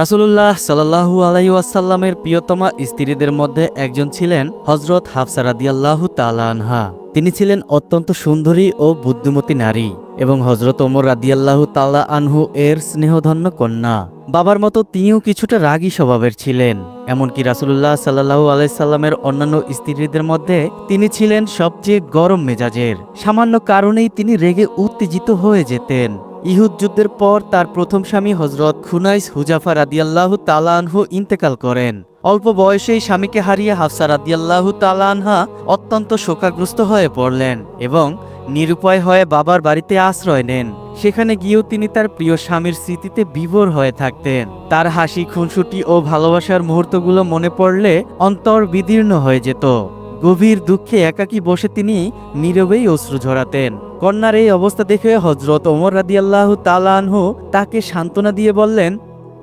রাসুলুল্লাহ সাল্লাহু আলাইসাল্লামের প্রিয়তমা স্ত্রীদের মধ্যে একজন ছিলেন হজরত হাফসা রাদিয়াল্লাহু তালা আনহা। তিনি ছিলেন অত্যন্ত সুন্দরী ও বুদ্ধিমতী নারী এবং হজরত ওমর রাদিয়াল্লাহু তাল্লা আনহু এর স্নেহধন্য কন্যা। বাবার মতো তিনিও কিছুটা রাগী স্বভাবের ছিলেন, এমনকি রাসুলুল্লাহ সাল্লাহু আলাইসাল্লামের অন্যান্য স্ত্রীদের মধ্যে তিনি ছিলেন সবচেয়ে গরম মেজাজের। সামান্য কারণেই তিনি রেগে উত্তেজিত হয়ে যেতেন। ইহুদ যুদ্ধের পর তার প্রথম স্বামী হজরত খুনাইস হুজাফা রাদিয়াল্লাহ তালানহু ইন্তেকাল করেন। অল্প বয়সেই স্বামীকে হারিয়ে হাফসা রাদিয়াল্লাহু তালানহা অত্যন্ত শোকাগ্রস্ত হয়ে পড়লেন এবং নিরুপায় হয়ে বাবার বাড়িতে আশ্রয় নেন। সেখানে গিয়েও তিনি তার প্রিয় স্বামীর স্মৃতিতে বিভোর হয়ে থাকতেন। তার হাসি, খুনসুটি ও ভালোবাসার মুহূর্তগুলো মনে পড়লে অন্তর বিদীর্ণ হয়ে যেত। গভীর দুঃখে একাকী বসে তিনি নীরবেই অশ্রু ঝরাতেন। কন্যার এই অবস্থা দেখে হজরত ওমর রাদিয়াল্লাহু তালানহু তাকে সান্ত্বনা দিয়ে বললেন,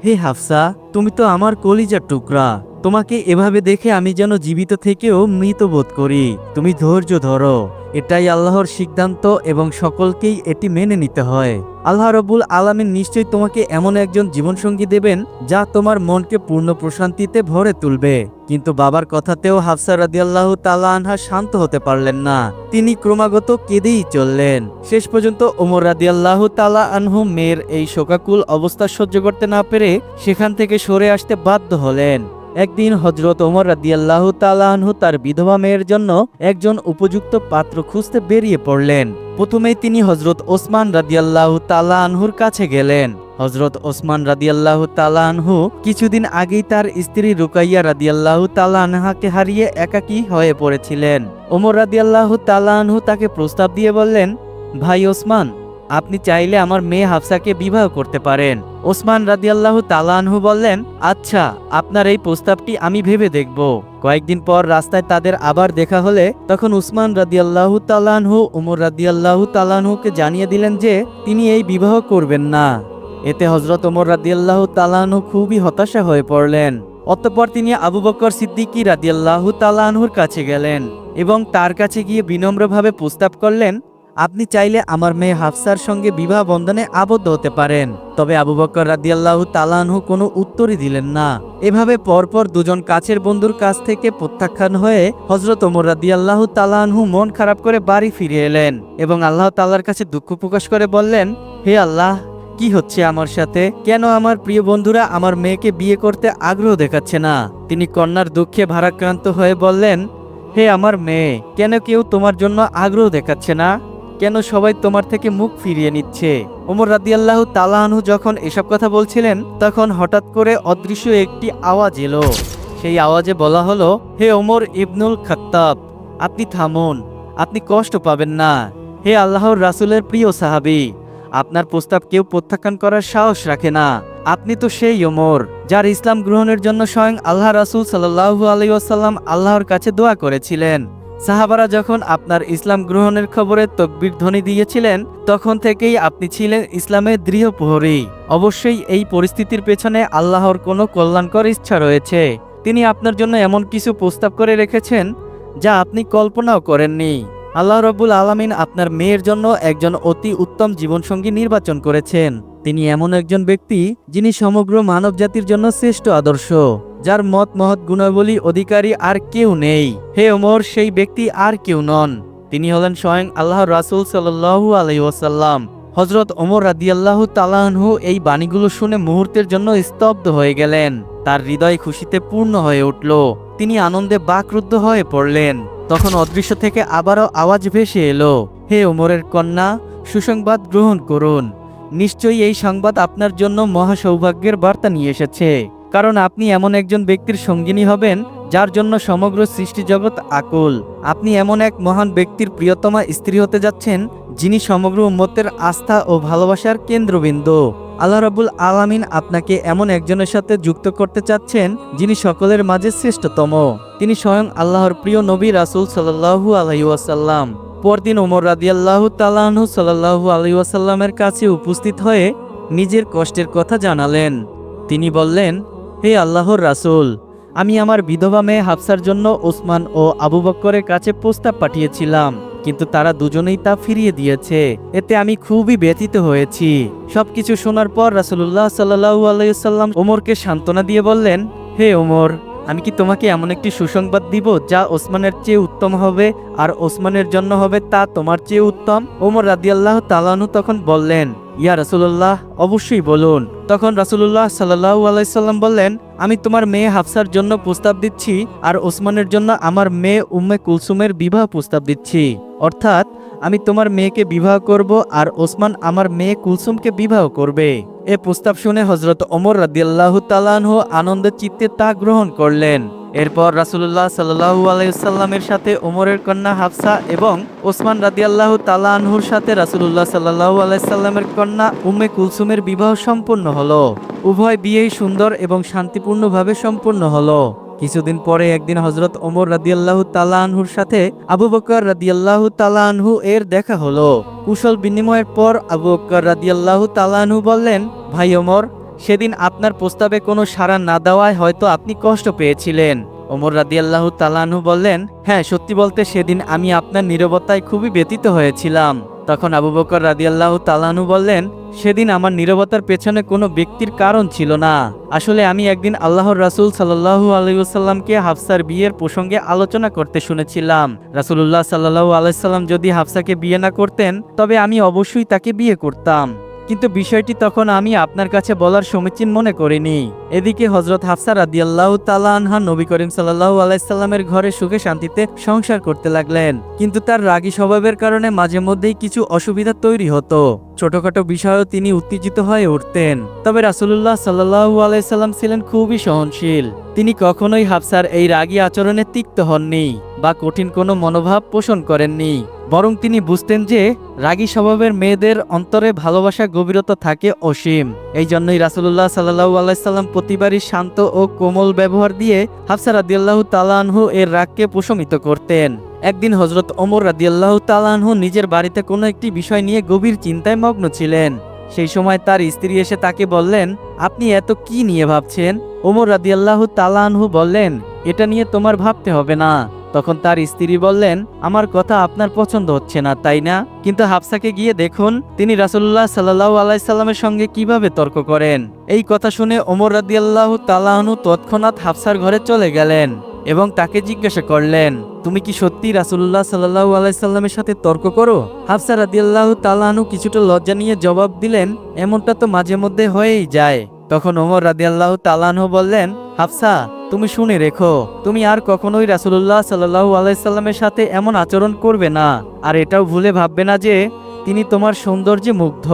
হে হাফসা, তুমি তো আমার কলিজার টুকরা। তোমাকে এভাবে দেখে আমি যেন জীবিত থেকেও মৃত বোধ করি। তুমি ধৈর্য ধরো। এটাই আল্লাহর সিদ্ধান্ত এবং সকলকেই এটি মেনে নিতে হয়। আল্লাহ রবুল আলামিন নিশ্চয়ই তোমাকে এমন একজন জীবনসঙ্গী দেবেন যা তোমার মনকে পূর্ণ প্রশান্তিতে ভরে তুলবে। কিন্তু বাবার কথাতেও হাফসা রাদিয়াল্লাহ তালা আনহা শান্ত হতে পারলেন না। তিনি ক্রমাগত কেঁদেই চললেন। শেষ পর্যন্ত ওমর রাদিয়াল্লাহ তালা আনহু মেয়ের এই শোকাকুল অবস্থা সহ্য করতে না পেরে সেখান থেকে সরে আসতে বাধ্য হলেন। একদিন হজরত ওমর রাদিয়াল্লাহু তালাহু তার বিধবা মেয়ের জন্য একজন উপযুক্ত পাত্র খুঁজতে বেরিয়ে পড়লেন। প্রথমেই তিনি হজরত ওসমান রাদিয়াল্লাহু তালাহুর কাছে গেলেন। হজরত ওসমান রাদিয়াল্লাহু তালাহু কিছুদিন আগেই তার স্ত্রী রুকাইয়া রাদিয়াল্লাহু তালাহাকে হারিয়ে একাকী হয়ে পড়েছিলেন। ওমর রাদিয়াল্লাহু তালাহু তাকে প্রস্তাব দিয়ে বললেন, ভাই ওসমান আপনি চাইলে আমার মেয়ে হাফসাকে বিবাহ করতে পারেন। ওসমান রাদিয়াল্লাহু তালানহু বললেন আচ্ছা আপনার এই প্রস্তাবটি আমি ভেবে দেখব। কয়েকদিন পর রাস্তায় তাদের আবার দেখা হলে তখন উসমান রাদিয়াল্লাহু তালানহু উমর রাদিয়াল্লাহু তালানহুকে জানিয়ে দিলেন যে তিনি এই বিবাহ করবেন না। এতে হজরত ওমর রাদিয়াল্লাহু তালানহু খুবই হতাশা হয়ে পড়লেন। অতঃপর তিনি আবু বকর সিদ্দিকী রাদিয়াল্লাহু তালানহুর কাছে গেলেন এবং তার কাছে গিয়ে বিনম্রভাবে প্রস্তাব করলেন আপনি চাইলে আমার মেয়ে হাফসার সঙ্গে বিবাহ বন্ধনে আবদ্ধ হতে পারেন। তবে আবু বকর রাদিয়াল্লাহু তালানহু কোনো উত্তরই দিলেন না। এভাবে পরপর দুজন কাছের বন্ধুর কাছ থেকে প্রত্যাখ্যান হয়ে হজরত ওমর রাদিয়াল্লাহু তালানহু মন খারাপ করে বাড়ি ফিরে এলেন এবং আল্লাহ তাল্লার কাছে দুঃখ প্রকাশ করে বললেন, হে আল্লাহ, কি হচ্ছে আমার সাথে? কেন আমার প্রিয় বন্ধুরা আমার মেয়েকে বিয়ে করতে আগ্রহ দেখাচ্ছে না? তিনি কন্যার দুঃখে ভারাক্রান্ত হয়ে বললেন, হে আমার মেয়ে, কেন কেউ তোমার জন্য আগ্রহ দেখাচ্ছে না? কেন সবাই তোমার থেকে মুখ ফিরিয়ে নিচ্ছে? ওমর রাদিয়াল্লাহ তালাহানহু যখন এসব কথা বলছিলেন, তখন হঠাৎ করে অদৃশ্য একটি আওয়াজ এলো। সেই আওয়াজে বলা হলো, হে ওমর ইবনুল খাত্তাব, আপনি থামুন, আপনি কষ্ট পাবেন না। হে আল্লাহর রাসূলের প্রিয় সাহাবী, আপনার প্রস্তাব কেউ প্রত্যাখ্যান করার সাহস রাখে না। আপনি তো সেই ওমর, যার ইসলাম গ্রহণের জন্য স্বয়ং আল্লাহ রাসূল সাল্লাল্লাহু আলাইহি ওয়াসাল্লাম আল্লাহর কাছে দোয়া করেছিলেন। সাহাবারা যখন আপনার ইসলাম গ্রহণের খবরে তকবির ধ্বনি দিয়েছিলেন, তখন থেকেই আপনি ছিলেন ইসলামের দৃঢ় প্রহরী। অবশ্যই এই পরিস্থিতির পেছনে আল্লাহর কোনো কল্যাণকর ইচ্ছা রয়েছে। তিনি আপনার জন্য এমন কিছু প্রস্তাব করে রেখেছেন, যা আপনি কল্পনাও করেননি। আল্লাহ রব্বুল আলমিন আপনার মেয়ের জন্য একজন অতি উত্তম জীবনসঙ্গী নির্বাচন করেছেন। তিনি এমন একজন ব্যক্তি যিনি সমগ্র মানব জাতির জন্য শ্রেষ্ঠ আদর্শ, যার মত মহৎ গুণাবলী অধিকারী আর কেউ নেই। হে ওমর, সেই ব্যক্তি আর কেউ নন। তিনি হলেন স্বয়ং আল্লাহ রাসুল সাল্লাহু আলহিহাসাল্লাম হজরত ওমর রাদিয়াল্লাহু তালাহু এই বাণীগুলো শুনে মুহূর্তের জন্য স্তব্ধ হয়ে গেলেন। তার হৃদয় খুশিতে পূর্ণ হয়ে উঠল। তিনি আনন্দে বাকরুদ্ধ হয়ে পড়লেন। তখন অদৃশ্য থেকে আবারও আওয়াজ ভেসে এলো, হে ওমরের কন্যা, সুসংবাদ গ্রহণ করুন। নিশ্চয়ই এই সংবাদ আপনার জন্য মহাসৌভাগ্যের বার্তা নিয়ে এসেছে। কারণ আপনি এমন একজন ব্যক্তির সঙ্গিনী হবেন, যার জন্য সমগ্র সৃষ্টি জগৎ আকুল। আপনি এমন এক মহান ব্যক্তির প্রিয়তমা স্ত্রী হতে যাচ্ছেন, যিনি সমগ্র উম্মতের আস্থা ও ভালোবাসার কেন্দ্রবিন্দু। আল্লাহ রাবুল আলামিন আপনাকে এমন একজনের সাথে যুক্ত করতে চাচ্ছেন, যিনি সকলের মাঝে শ্রেষ্ঠতম। তিনি স্বয়ং আল্লাহর প্রিয় নবী রাসুল সাল্লাহু আলহিউসাল্লাম পরদিন ওমর রাদিয়াল্লাহু তালাহু সাল্লাহু আলহিউসাল্লামের কাছে উপস্থিত হয়ে নিজের কষ্টের কথা জানালেন। তিনি বললেন হে আল্লাহর রাসূল, আমি আমার বিধবা মেয়ে হাফসার জন্য ওসমান ও আবু বক্করের কাছে প্রস্তাব পাঠিয়েছিলাম, কিন্তু তারা দুজনেই তা ফিরিয়ে দিয়েছে। এতে আমি খুবই ব্যথিত হয়েছি। সবকিছু শোনার পর রাসুল্লাহ সাল্লাহু আলাইসাল্লাম ওমরকে সান্ত্বনা দিয়ে বললেন, হে ওমর, আমি কি তোমাকে এমন একটি সুসংবাদ দিব যা ওসমানের চেয়ে উত্তম হবে আর ওসমানের জন্য হবে তা তোমার চেয়ে উত্তম? ওমর রাদিয়াল্লাহ তালানু তখন বললেন ইয়া রাসুল্লাহ অবশ্যই বলুন। তখন রাসুল্লাহ সাল্লাহ আলাইসাল্লাম বললেন, আমি তোমার মেয়ে হাফসার জন্য প্রস্তাব দিচ্ছি আর ওসমানের জন্য আমার মেয়ে উম্মে কুলসুমের বিবাহ প্রস্তাব দিচ্ছি। অর্থাৎ, আমি তোমার মেয়েকে বিবাহ করব আর ওসমান আমার মেয়ে কুলসুমকে বিবাহ করবে। এ প্রস্তাব শুনে হজরত ওমর রাদিয়াল্লাহু তালানহ আনন্দের চিত্তে তা গ্রহণ করলেন। এরপর রাসুল্লাহ সাল্লাহু আলাইসাল্লামের সাথে ওমরের কন্যা হাফসা এবং ওসমান রাদিয়াল্লাহু তালানহুর সাথে রাসুল্লাহ সাল্লাহু আলাইসাল্লামের কন্যা উম্মে কুলসুমের বিবাহ সম্পন্ন হলো। উভয় বিয়েই সুন্দর এবং শান্তিপূর্ণভাবে সম্পন্ন হলো। কিছুদিন পরে একদিন হজরত ওমর রাদিয়াল্লাহু তালানহুর সাথে আবু বকর রাদিয়াল্লাহু তালানহু এর দেখা হলো। কুশল বিনিময়ের পর আবু বকর রাদিয়াল্লাহু তালানহু বললেন, ভাই ওমর সেদিন আপনার প্রস্তাবে কোনো সাড়া না দেওয়ায় হয়তো আপনি কষ্ট পেয়েছিলেন। ওমর রাদিয়াল্লাহু তালানহু বললেন হ্যাঁ সত্যি বলতে সেদিন আমি আপনার নীরবতায় খুবই ব্যতীত হয়েছিলাম। তখন আবু বকর রাদিয়াল্লাহু তালানহু বললেন, সেদিন আমার নীরবতার পেছনে কোনো ব্যক্তির কারণ ছিল না। আসলে আমি একদিন আল্লাহর রাসুল সাল্লাহু আলাইসাল্লামকে হাফসার বিয়ের প্রসঙ্গে আলোচনা করতে শুনেছিলাম। রাসুল্লাহ সাল্লাহু আলাইসাল্লাম যদি হাফসাকে বিয়ে না করতেন, তবে আমি অবশ্যই তাকে বিয়ে করতাম। কিন্তু বিষয়টি তখন আমি আপনার কাছে বলার সমীচীন মনে করিনি। এদিকে হজরত হাফসা রাদিয়াল্লাহু তাআলা আনহা নবী করিম সাল্লাল্লাহু আলাইসাল্লামের ঘরে সুখে শান্তিতে সংসার করতে লাগলেন। কিন্তু তার রাগী স্বভাবের কারণে মাঝে মধ্যেই কিছু অসুবিধা তৈরি হতো। ছোটখাটো বিষয়েও তিনি উত্তেজিত হয়ে উঠতেন। তবে রাসুলুল্লাহ সাল্লাহু আলাইসাল্লাম ছিলেন খুবই সহনশীল। তিনি কখনোই হাফসার এই রাগী আচরণে তিক্ত হননি। বা কঠিন কোনো মনোভাব পোষণ করেননি। বরং তিনি বুঝতেন যে রাগী স্বভাবের মেয়েদের অন্তরে ভালোবাসা, গভীরতা থাকে অসীম। এই জন্যই রাসুল্লাহ সাল্লাহু আলাইসাল্লাম প্রতিবারই শান্ত ও কোমল ব্যবহার দিয়ে হাফসা রাদিয়াল্লাহ তালানহু এর রাগকে প্রশমিত করতেন। একদিন হজরত ওমর রাদিয়াল্লাহু তালানহু নিজের বাড়িতে কোনো একটি বিষয় নিয়ে গভীর চিন্তায় মগ্ন ছিলেন। সেই সময় তার স্ত্রী এসে তাকে বললেন, আপনি এত কি নিয়ে ভাবছেন? ওমর রাদিয়াল্লাহু তালানহু বললেন, এটা নিয়ে তোমার ভাবতে হবে না। তখন তার স্ত্রী বললেন, আমার কথা আপনার পছন্দ হচ্ছে না, তাই না? কিন্তু হাফসাকে গিয়ে দেখুন, তিনি রাসুল্লাহ সাল্লাহ আলাইসাল্লামের সঙ্গে কীভাবে তর্ক করেন। এই কথা শুনে ওমর রাদিয়াল্লাহ তালাহনু তৎক্ষণাৎ হাফসার ঘরে চলে গেলেন। এবং তাকে জিজ্ঞাসা করলেন, তুমি কি সত্যি রাসুল্লাহ সাল্লাহ আলাইসাল্লামের সাথে তর্ক করো? হাফসা রাদিয়াল্লাহ তালাহনু কিছুটা লজ্জা নিয়ে জবাব দিলেন, এমনটা তো মাঝে মধ্যে হয়েই যায়। তখন ওমর রাদিয়াল্লাহ তালানহ বললেন, হাফসা, তুমি শুনে রেখো, তুমি আর কখনোই রাসুল্লাহ সাল্লাহু আলাইসাল্লামের সাথে এমন আচরণ করবে না। আর এটাও ভুলে ভাববে না যে তিনি তোমার সৌন্দর্যে মুগ্ধ,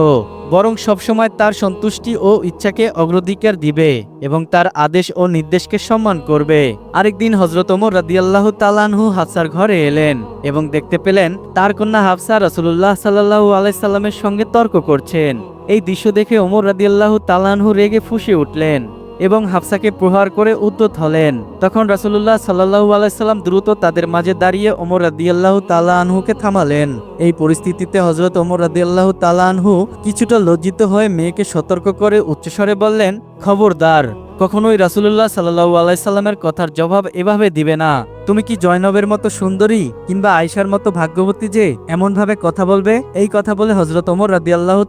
বরং সবসময় তার সন্তুষ্টি ও ইচ্ছাকে অগ্রাধিকার দিবে এবং তার আদেশ ও নির্দেশকে সম্মান করবে। আরেকদিন হজরত ওমর রাদিয়াল্লাহ তালানহু হাফসার ঘরে এলেন এবং দেখতে পেলেন তার কন্যা হাফসা রাসুল্লাহ সাল্লাহু আলাইসাল্লামের সঙ্গে তর্ক করছেন। এই দৃশ্য দেখে ওমর রাদিয়াল্লাহ তালানহু রেগে ফুসে উঠলেন। এবং হাফসাকে প্রহার করে উদ্যত হলেন। তখন রাসুল্লাহ সাল্লাহু আলাইসাল্লাম দ্রুত তাদের মাঝে দাঁড়িয়ে ওমর রাদিয়াল্লাহ তালা আনহুকে থামালেন। এই পরিস্থিতিতে হজরত ওমর রাদিয়াল্লাহ তালা আনহু কিছুটা লজ্জিত হয়ে মেয়েকে সতর্ক করে উচ্চস্বরে বললেন, খবরদার কখনোই রাসুল্লাহ সাল্লাহু আলাইসাল্লামের কথার জবাব এভাবে দিবে না। তুমি কি জয়নবের মতো সুন্দরী কিংবা আয়সার মতো ভাগ্যবতী যে এমনভাবে কথা বলবে? এই কথা বলে হজরত ওমর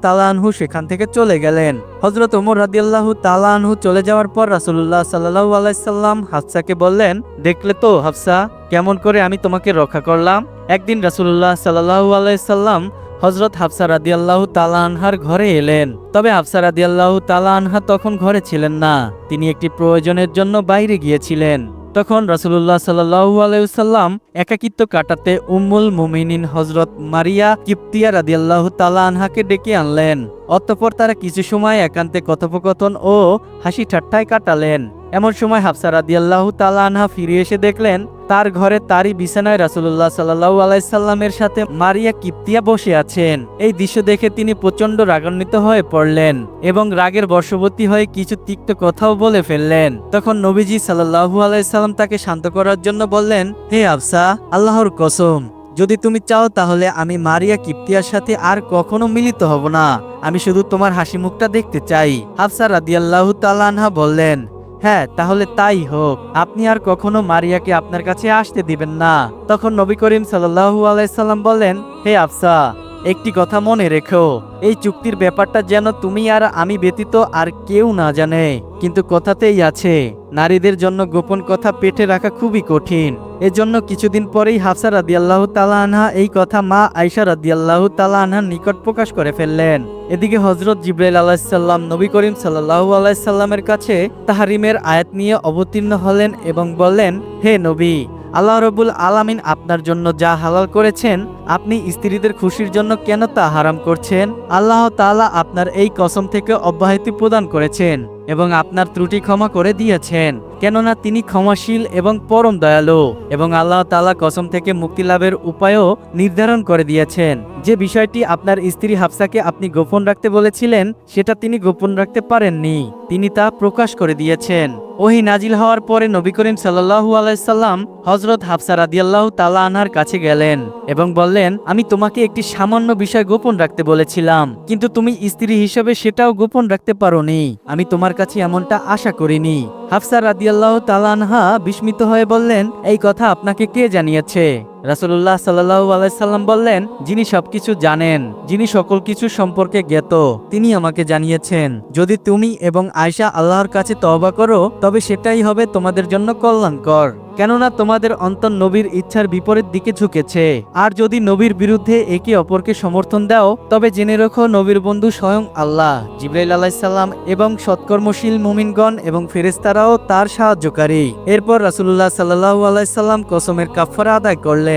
তালা আনহু সেখান থেকে চলে গেলেন। হজরত ওমর রাদিয়াল্লাহু তালা আনহু চলে যাওয়ার পর রাসুল্লাহ সাল্লাহু আলাইসাল্লাম হাফসাকে বললেন, দেখলে তো হাফসা, কেমন করে আমি তোমাকে রক্ষা করলাম? একদিন রাসুল্লাহ সাল্লাহু আলাইসাল্লাম হজরত হাফসা রাদিয়াল্লাহু তালা আনহার ঘরে এলেন। তবে হাফসা রাদিয়াল্লাহু তালা আনহা তখন ঘরে ছিলেন না। তিনি একটি প্রয়োজনের জন্য বাইরে গিয়েছিলেন। তখন রাসুল্লাহ সাল্লাহু আলাইসাল্লাম একাকিত্ব কাটাতে উম্মুল মুমিনিন হজরত মারিয়া কিপ্তিয়া রাদিয়াল্লাহু তালা আনহাকে ডেকে আনলেন। অতঃপর তারা কিছু সময় একান্তে কথোপকথন ও হাসি ঠাট্টায় কাটালেন। এমন সময় হাফসা রাদিয়াল্লাহু তালা আনহা ফিরে এসে দেখলেন তার ঘরে তারই বিছানায় রাসুল্লাহ সাল্লাহু আলাইসাল্লামের সাথে মারিয়া কিপ্তিয়া বসে আছেন। এই দৃশ্য দেখে তিনি প্রচণ্ড রাগান্বিত হয়ে পড়লেন এবং রাগের বশবর্তী হয়ে কিছু তিক্ত কথাও বলে ফেললেন। তখন নবীজি সাল্লাহু আলাইসাল্লাম তাকে শান্ত করার জন্য বললেন, হে আফসা, আল্লাহর কসম, যদি তুমি চাও তাহলে আমি মারিয়া কিপ্তিয়ার সাথে আর কখনো মিলিত হব না। আমি শুধু তোমার হাসি মুখটা দেখতে চাই। হাফসা রাদিয়াল্লাহু তালানহা বললেন হ্যাঁ তাহলে তাই হোক। আপনি আর কখনো মারিয়াকে আপনার কাছে আসতে দিবেন না। তখন নবী করিম সাল্লাল্লাহু আলাইসাল্লাম বলেন, হে আফসা একটি কথা মনে রেখো, এই চুক্তির ব্যাপারটা যেন তুমি আর আমি ব্যতীত আর কেউ না জানে। কিন্তু কথাতেই আছে, নারীদের জন্য গোপন কথা পেটে রাখা খুবই কঠিন। এজন্য কিছুদিন পরেই হাফসা রাদিয়াল্লাহু তালা আনহা এই কথা মা আয়সা রাদিয়াল্লাহু তালা আনহার নিকট প্রকাশ করে ফেললেন। এদিকে হজরত জিব্রাইল আলাহিসাল্লাম নবী করিম সাল্লাহু আলাইসাল্লামের কাছে তাহারিমের আয়াত নিয়ে অবতীর্ণ হলেন এবং বললেন, হে নবী আল্লাহ রবুল আলামিন আপনার জন্য যা হালাল করেছেন, আপনি স্ত্রীদের খুশির জন্য কেন তা হারাম করছেন? আল্লাহ তালা আপনার এই কসম থেকে অব্যাহতি প্রদান করেছেন এবং আপনার ত্রুটি ক্ষমা করে দিয়েছেন। কেননা তিনি ক্ষমাশীল এবং পরম দয়ালু, এবং আল্লাহ তাআলা কসম থেকে মুক্তি লাভের উপায়ও নির্ধারণ করে দিয়েছেন। যে বিষয়টি আপনার স্ত্রী হাফসাকে আপনি গোপন রাখতে বলেছিলেন, সেটা তিনি গোপন রাখতে পারেননি। তিনি তা প্রকাশ করে দিয়েছেন। ওহি নাজিল হওয়ার পরে নবী করিম সাল্লাহু আলাইসাল্লাম হজরত হাফসা রাদিয়াল্লাহু তালা আনহার কাছে গেলেন এবং বললেন, আমি তোমাকে একটি সামান্য বিষয় গোপন রাখতে বলেছিলাম, কিন্তু তুমি স্ত্রী হিসেবে সেটাও গোপন রাখতে পারোনি। আমি তোমার কাছে এমনটা আশা করিনি। হাফসা রাদিয়াল্লাহ তালানহা বিস্মিত হয়ে বললেন এই কথা আপনাকে কে জানিয়েছে? রাসুল্লাহ সাল্লাহ আলাইসাল্লাম বললেন, যিনি সবকিছু জানেন, যিনি সকল কিছু সম্পর্কে জ্ঞাত, তিনি আমাকে জানিয়েছেন। যদি তুমি এবং আয়সা আল্লাহর কাছে তওবা করো, তবে সেটাই হবে তোমাদের জন্য কল্যাণকর। কেননা তোমাদের অন্তর নবীর ইচ্ছার বিপরীত দিকে ঝুঁকেছে। আর যদি নবীর বিরুদ্ধে একে অপরকে সমর্থন দাও, তবে জেনে রেখো নবীর বন্ধু স্বয়ং আল্লাহ, জিব্রাইল আলাইসাল্লাম এবং সৎকর্মশীল মুমিনগণ এবং ফেরেস্তারাও তার সাহায্যকারী। এরপর রাসুল্লাহ সাল্লাহু আলাইসাল্লাম কসমের কাফরা আদায় করলেন।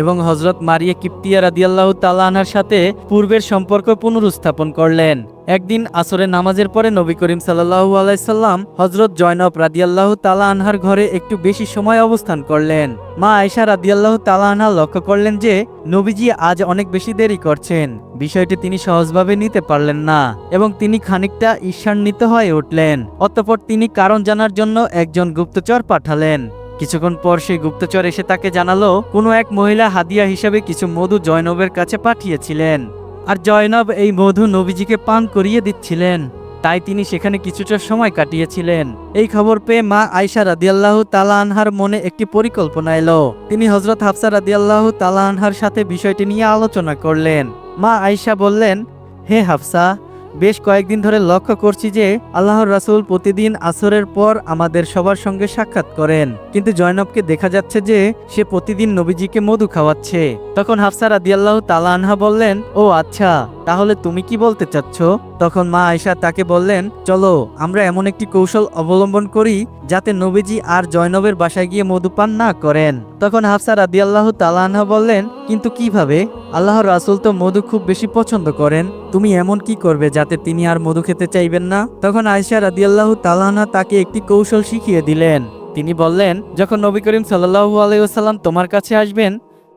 এবং হজরত মারিয়া কিপ্তিয়া রাদিয়াল্লাহু তালাহার সাথে পূর্বের সম্পর্ক পুনরুস্থাপন করলেন। একদিন আসরে নামাজের পরে নবী করিম সাল্লাহু আলাইসাল্লাম হজরত জয়নব রাদিয়াল্লাহু তালা আনহার ঘরে একটু বেশি সময় অবস্থান করলেন। মা আয়সা রাদিয়াল্লাহু তালা আনহা লক্ষ্য করলেন যে নবীজি আজ অনেক বেশি দেরি করছেন। বিষয়টি তিনি সহজভাবে নিতে পারলেন না এবং তিনি খানিকটা ঈর্ষান্বিত হয়ে উঠলেন। অতঃপর তিনি কারণ জানার জন্য একজন গুপ্তচর পাঠালেন। কিছুক্ষণ পর সেই গুপ্তচর এসে তাকে জানালো, কোনো এক মহিলা হাদিয়া হিসাবে কিছু মধু জয়নবের কাছে পাঠিয়েছিলেন। আর জয়নব এই মধু নবীজিকে পান করিয়ে দিচ্ছিলেন। তাই তিনি সেখানে কিছুটা সময় কাটিয়েছিলেন। এই খবর পেয়ে মা আয়সা রাদিয়াল্লাহু তালা আনহার মনে একটি পরিকল্পনা এলো। তিনি হজরত হাফসা রাদিয়াল্লাহু তালা আনহার সাথে বিষয়টি নিয়ে আলোচনা করলেন। মা আয়সা বললেন, হে হাফসা বেশ কয়েকদিন ধরে লক্ষ্য করছি যে আল্লাহর রাসূল প্রতিদিন আসরের পর আমাদের সবার সঙ্গে সাক্ষাৎ করেন। কিন্তু জয়নবকে দেখা যাচ্ছে যে সে প্রতিদিন নবীজিকে মধু খাওয়াচ্ছে। তখন হাফসা রাদিয়াল্লাহু তালা আনহা বললেন, ও আচ্ছা তাহলে তুমি কি বলতে চাচ্ছ? তখন মা আয়সা তাকে বললেন, চলো, আমরা এমন একটি কৌশল অবলম্বন করি যাতে নবীজি আর জয়নবের বাসায় গিয়ে মধু পান না করেন। তখন হাফসা রাদিয়াল্লাহু তালা আনহা বললেন, কিন্তু কীভাবে? আল্লাহর রাসূল তো মধু খুব বেশি পছন্দ করেন। তুমি এমন কি করবে যাতে তিনি আর মধু খেতে চাইবেন না। তখন আয়সা রাদিয়াল্লাহু তালাহা তাকে একটি কৌশল শিখিয়ে দিলেন। তিনি বললেন, যখন নবী করিম সাল্লাহু আলাইসাল্লাম তোমার কাছে আসবেন,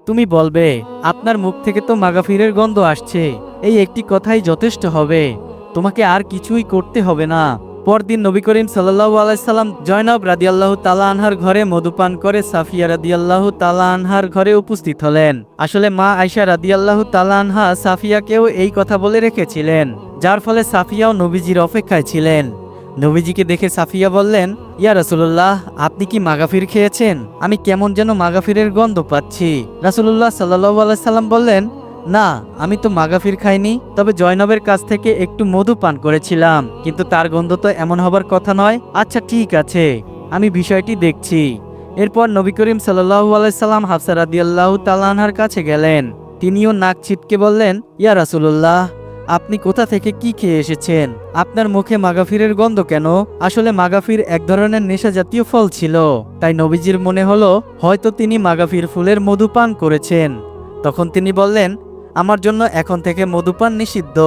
তুমি বলবে, আপনার মুখ থেকে তো মাগাফিরের গন্ধ আসছে, এই একটি কথাই যথেষ্ট হবে, তোমাকে আর কিছুই করতে হবে না। পরদিন নবী করিম সাল্লাহু আলাইসাল্লাম জয়নব রাদিয়াল্লাহু তালা আনহার ঘরে মধুপান করে সাফিয়া রাদিয়াল্লাহু তালা আনহার ঘরে উপস্থিত হলেন। আসলে মা আয়সা রাদিয়াল্লাহু তালা আনহা সাফিয়াকেও এই কথা বলে রেখেছিলেন, যার ফলে সাফিয়াও নবীজির অপেক্ষায় ছিলেন। নবীজিকে দেখে সাফিয়া বললেন, ইয়া রাসুল্লাহ আপনি কি মাগাফির খেয়েছেন? আমি কেমন যেন মাগাফিরের গন্ধ পাচ্ছি। রাসুল্লাহ সাল্লাহ সাল্লাম বললেন না, আমি তো মাগাফির খাইনি, তবে জয়নবের কাছ থেকে একটু মধু পান করেছিলাম, কিন্তু তার গন্ধ তো এমন হবার কথা নয়। আচ্ছা ঠিক আছে, আমি বিষয়টি দেখছি। এরপর নবী করিম সাল্লাহু আলাইসাল্লাম হাফসা রাদিয়াল্লাহু তালানহার কাছে গেলেন। তিনিও নাক ছিটকে বললেন, ইয়া রাসুল্লাহ আপনি কোথা থেকে কি খেয়ে এসেছেন? আপনার মুখে মাগাফিরের গন্ধ কেন? আসলে মাগাফির এক ধরনের নেশা জাতীয় ফল ছিল। তাই নবীজির মনে হলো, হয়তো তিনি মাগাফির ফুলের মধু পান করেছেন। তখন তিনি বললেন আমার জন্য এখন থেকে মধুপান নিষিদ্ধ।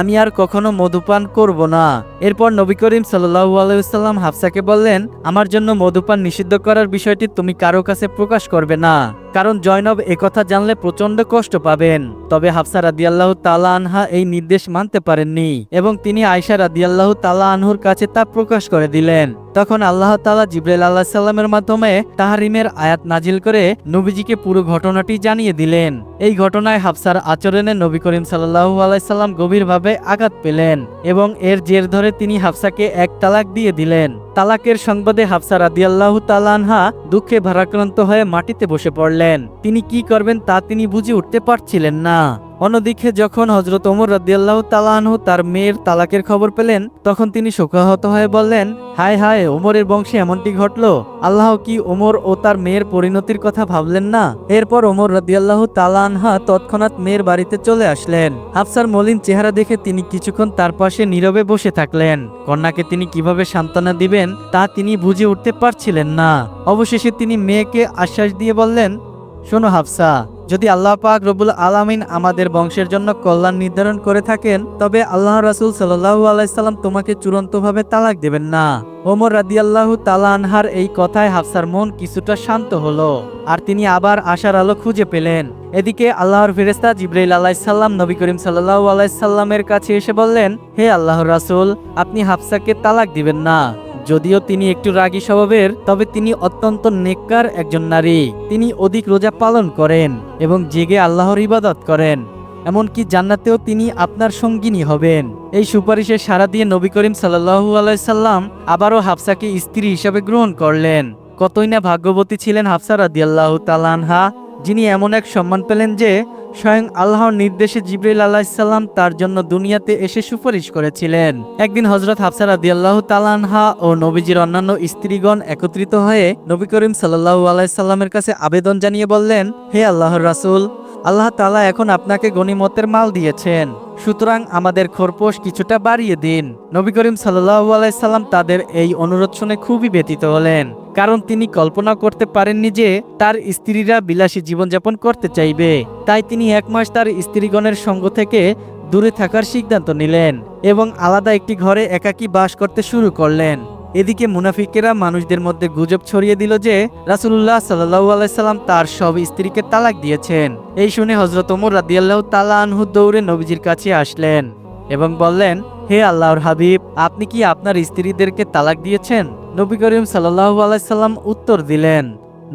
আমি আর কখনো মধুপান করব না। এরপর নবী করিম সাল্লাহু আলাইসাল্লাম হাফসাকে বললেন, আমার জন্য মধুপান নিষিদ্ধ করার বিষয়টি তুমি কারও কাছে প্রকাশ করবে না, কারণ জয়নব একথা জানলে প্রচণ্ড কষ্ট পাবেন। তবে হাফসা রাদিয়াল্লাহ তালা আনহা এই নির্দেশ মানতে পারেননি এবং তিনি আয়সা রাদিয়াল্লাহ তালা আনহুর কাছে তা প্রকাশ করে দিলেন। তখন আল্লাহ তালা জিব্রাইল আল্লাহ সাল্লামের মাধ্যমে তাহারিমের আয়াত নাজিল করে নবীজিকে পুরো ঘটনাটি জানিয়ে দিলেন। এই ঘটনায় হাফসার আচরণে নবী করিম সাল্লাহু আলাইসাল্লাম গভীরভাবে আঘাত পেলেন এবং এর জের ধরে তিনি হাফসাকে এক তালাক দিয়ে দিলেন। তালাকের সংবাদে হাফসা রাদিয়াল্লাহু তালানহা দুঃখে ভারাক্রান্ত হয়ে মাটিতে বসে পড়লেন। তিনি কি করবেন তা তিনি বুঝে উঠতে পারছিলেন না। অন্যদিকে যখন হজরত ওমর রাদিয়াল্লাহু তালানহু তার মেয়ের তালাকের খবর পেলেন, তখন তিনি শোকাহত হয়ে বললেন, হায় হায়, ওমরের বংশে এমনটি ঘটল? আল্লাহ কি ওমর ও তার মেয়ের পরিণতির কথা ভাবলেন না? এরপর ওমর রাদিয়াল্লাহু তালানহা তৎক্ষণাৎ মেয়ের বাড়িতে চলে আসলেন। হাফসার মলিন চেহারা দেখে তিনি কিছুক্ষণ তার পাশে নীরবে বসে থাকলেন। কন্যাকে তিনি কীভাবে সান্ত্বনা দিবেন তা তিনি বুঝে উঠতে পারছিলেন না। অবশেষে তিনি মেয়েকে আশ্বাস দিয়ে বললেন, শোনো হাফসা, যদি আল্লাহ পাক রবুল আলামিন আমাদের বংশের জন্য কল্যাণ নির্ধারণ করে থাকেন, তবে আল্লাহ রাসুল সাল্লাহু আলাইসাল্লাম তোমাকে চূড়ান্তভাবে তালাক দেবেন না। ওমর রাদিয়াল্লাহু তালা আনহার এই কথায় হাফসার মন কিছুটা শান্ত হলো, আর তিনি আবার আশার আলো খুঁজে পেলেন। এদিকে আল্লাহর ফেরেস্তা জিব্রাইল আলাইসাল্লাম নবী করিম সাল্লাহু আলাইসাল্লামের কাছে এসে বললেন, হে আল্লাহর রাসুল, আপনি হাফসাকে তালাক দিবেন না। যদিও তিনি একটু রাগী স্বভাবের, তবে তিনি অত্যন্ত নেককার একজন নারী। তিনি অধিক রোজা পালন করেন এবং জেগে আল্লাহর ইবাদত করেন। এমনকি জান্নাতেও তিনি আপনার সঙ্গিনী হবেন। এই সুপারিশে সাড়া দিয়ে নবী করিম সাল্লাহু আলাইসাল্লাম আবারও হাফসাকে স্ত্রী হিসাবে গ্রহণ করলেন। কতই না ভাগ্যবতী ছিলেন হাফসা রাদিয়াল্লাহ তালানহা যিনি এমন এক সম্মান পেলেন যে স্বয়ং আল্লাহর নির্দেশে জিব্রাইল আলাহিসাল্লাম তার জন্য দুনিয়াতে এসে সুপারিশ করেছিলেন। একদিন হজরত হাফসা রাদিয়াল্লাহু তালানহা ও নবীজির অন্যান্য স্ত্রীগণ একত্রিত হয়ে নবী করিম সাল্লাহু আলাইসাল্লামের কাছে আবেদন জানিয়ে বললেন, হে আল্লাহর রাসূল, আল্লাহ তালা এখন আপনাকে গনিমতের মাল দিয়েছেন। সুতরাং আমাদের খোরপোশ কিছুটা বাড়িয়ে দিন। নবী করিম সাল্লাহু আলাইসাল্লাম তাদের এই অনুরোধ শুনে খুবই ব্যতীত হলেন। কারণ তিনি কল্পনা করতে পারেননি যে তার স্ত্রীরা বিলাসী জীবনযাপন করতে চাইবে। তাই তিনি এক মাস তার স্ত্রীগণের সঙ্গ থেকে দূরে থাকার সিদ্ধান্ত নিলেন এবং আলাদা একটি ঘরে একাকী বাস করতে শুরু করলেন। এদিকে মুনাফিকেরা মানুষদের মধ্যে গুজব ছড়িয়ে দিল যে রাসুল্লাহ সাল্লাহু আলাইসাল্লাম তার সব স্ত্রীকে তালাক দিয়েছেন। এই শুনে হজরত ওমর রাদিয়াল্লাহ তালা আনহু দৌড়ে নবীজির কাছে আসলেন এবং বললেন হে আল্লাহর হাবিব, আপনি কি আপনার স্ত্রীদেরকে তালাক দিয়েছেন? নবী করিম সাল্লাহু আলাইসাল্লাম উত্তর দিলেন,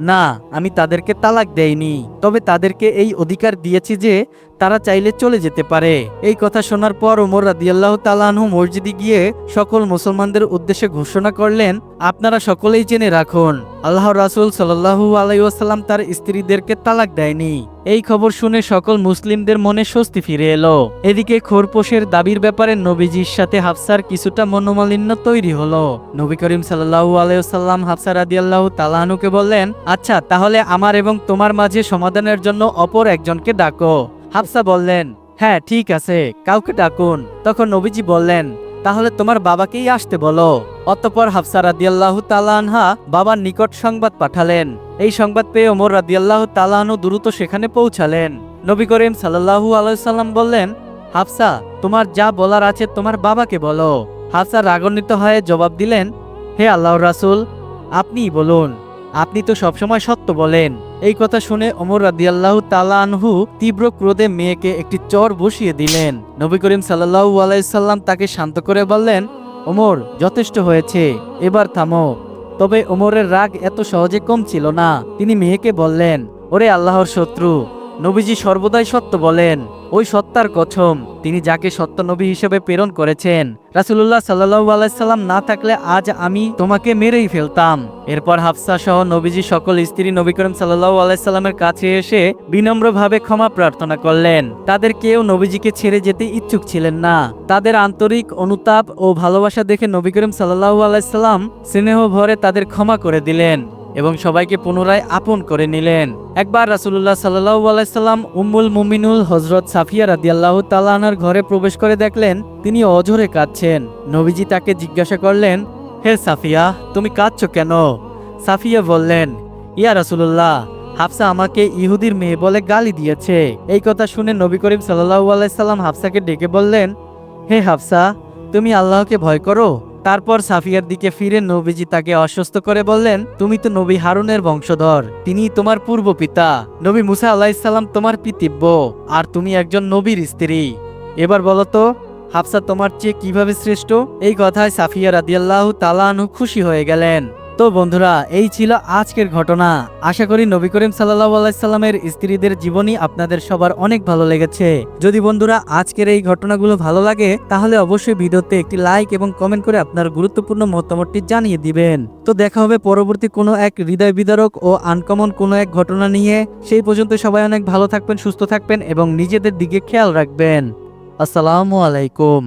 না, আমি তাদেরকে তালাক দেইনি। তবে তাদেরকে এই অধিকার দিয়েছি যে তারা চাইলে চলে যেতে পারে। এই কথা শোনার পর ওমর রাদিয়াল্লাহ তালানহু মসজিদে গিয়ে সকল মুসলমানদের উদ্দেশ্যে ঘোষণা করলেন, আপনারা সকলেই জেনে রাখুন আল্লাহ রাসুল সাল্লাহু আলাইসাল্লাম তার স্ত্রীদেরকে তালাক দেয়নি। এই খবর শুনে সকল মুসলিমদের মনে স্বস্তি ফিরে এলো। এদিকে খোরপোশের দাবির ব্যাপারে নবীজির সাথে হাফসার কিছুটা মনোমালিন্য তৈরি হলো। নবী করিম সাল্লাহু আলাইসাল্লাম হাফসা রাদিয়াল্লাহু তালাহানুকে বললেন আচ্ছা তাহলে আমার এবং তোমার মাঝে সমাধানের জন্য অপর একজনকে ডাকো। হাফসা বললেন হ্যাঁ ঠিক আছে, কাউকে ডাকুন। তখন নবীজি বললেন, তাহলে তোমার বাবাকেই আসতে বলো। অতঃপর হাফসা রাদিয়াল্লাহ তালানহা বাবার নিকট সংবাদ পাঠালেন। এই সংবাদ পেয়ে ওমর রাদিয়াল্লাহ তালাহনু দ্রুত সেখানে পৌঁছালেন। নবী করিম সাল্লাহু আলাইসাল্লাম বললেন, হাফসা, তোমার যা বলার আছে তোমার বাবাকে বলো। হাফসা রাগান্বিত হয়ে জবাব দিলেন, হে আল্লাহর রাসূল, আপনিই বলুন। আপনি তো সবসময় সত্য বলেন। এই কথা শুনে অমর রাদিয়াল্লাহ তালানহু তীব্র ক্রোধে মেয়েকে একটি চর বসিয়ে দিলেন। নবী করিম সাল্লাহু আলাইসাল্লাম তাকে শান্ত করে বললেন, ওমর, যথেষ্ট হয়েছে, এবার থামো। তবে ওমরের রাগ এত সহজে কম ছিল না। তিনি মেয়েকে বললেন, ওরে আল্লাহর শত্রু নবীজি সর্বদাই সত্য বলেন, ওই সত্তার কছম, তিনি যাকে সত্য নবী হিসেবে প্রেরণ করেছেন। রাসুল্লাহ সাল্লাহু আলাইসাল্লাম না থাকলে আজ আমি তোমাকে মেরেই ফেলতাম। এরপর হাফসা সহ নবীজি সকল স্ত্রী নবী করিম সাল্লাহু আলাইসাল্লামের কাছে এসে বিনম্রভাবে ক্ষমা প্রার্থনা করলেন। তাদের কেউ নবীজিকে ছেড়ে যেতে ইচ্ছুক ছিলেন না। তাদের আন্তরিক অনুতাপ ও ভালোবাসা দেখে নবী করিম সাল্লাহু আলাইসাল্লাম স্নেহ ভরে তাদের ক্ষমা করে দিলেন। এবং সবাইকে পুনরায় আপন করে নিলেন। একবার রাসুল্লাহ সাল্লাহু আলাইসাল্লাম উম্মুল মুমিনুল হজরত সাফিয়া রাদিয়াল্লাহ তালানার ঘরে প্রবেশ করে দেখলেন, তিনি অঝরে কাঁদছেন। নবীজি তাকে জিজ্ঞাসা করলেন, হে সাফিয়া, তুমি কাঁদছ কেন? সাফিয়া বললেন, ইয়া রাসুল্লাহ হাফসা আমাকে ইহুদির মেয়ে বলে গালি দিয়েছে। এই কথা শুনে নবী করিম সাল্লাহু আলাইসাল্লাম হাফসাকে ডেকে বললেন, হে হাফসা, তুমি আল্লাহকে ভয় করো? তারপর সাফিয়ার দিকে ফিরে নবীজি তাকে অসুস্থ করে বললেন, তুমি তো নবী হারুনের বংশধর তিনি তোমার পূর্ব পিতা। নবী মুসা আলাহিসাল্লাম তোমার পিতিব্য, আর তুমি একজন নবীর স্ত্রী। এবার বলো তো, হাফসা তোমার চেয়ে কীভাবে শ্রেষ্ঠ? এই কথায় সাফিয়া রাদিয়াল্লাহ তালানু খুশি হয়ে গেলেন। তো বন্ধুরা, এই ছিল আজকের ঘটনা। আশা করি নবী করিম সাল্লাহ আলাইসাল্লামের স্ত্রীদের জীবনী আপনাদের সবার অনেক ভালো লেগেছে। যদি বন্ধুরা আজকের এই ঘটনাগুলো ভালো লাগে, তাহলে অবশ্যই ভিডিওতে একটি লাইক এবং কমেন্ট করে আপনার গুরুত্বপূর্ণ মতামতটি জানিয়ে দিবেন। তো দেখা হবে পরবর্তী কোনো এক হৃদয় বিদারক ও আনকমন কোনো এক ঘটনা নিয়ে। সেই পর্যন্ত সবাই অনেক ভালো থাকবেন, সুস্থ থাকবেন এবং নিজেদের দিকে খেয়াল রাখবেন। আসসালামু আলাইকুম।